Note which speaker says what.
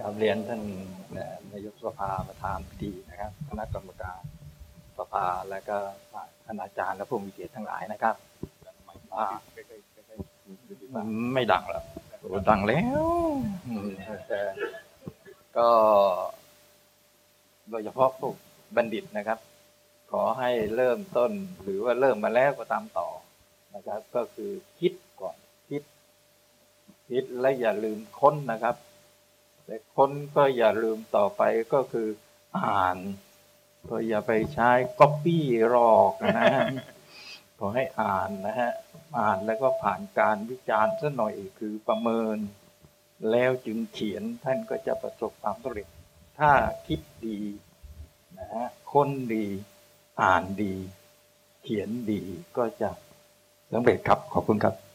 Speaker 1: กราบเรียนท่านนายกสภาประธานพิธีนะครับคณะกรรมการสภาและก็คณาจารย์และผู้มีเกียรติทั้งหลายนะครับไม่ดังหรอกดังแล้วแต่ก็โดยเฉพาะพวกบัณฑิตนะครับ ขอให้เริ่มต้นหรือว่าเริ่มมาแล้วก็ตามต่อนะครับ ก็คือคิดก่อนคิด คิดและอย่าลืมค้นนะครับ แต่ค้นก็อย่าลืมต่อไปก็คืออ่านก็อย่าไปใช้ก๊อปปี้รอกนะฮะขอให้อ่านนะฮะอ่านแล้วก็ผ่านการวิจารณ์สักหน่อยคือประเมิน แล้วจึงเขียนท่านก็จะประสบความสำเร็จ ถ้าคิดดีนะฮะค้นดีอ่านดี เขียนดีก็จะสำเร็จครับขอบคุณครับ
Speaker 2: ขอบคุณอาจารย์ครับ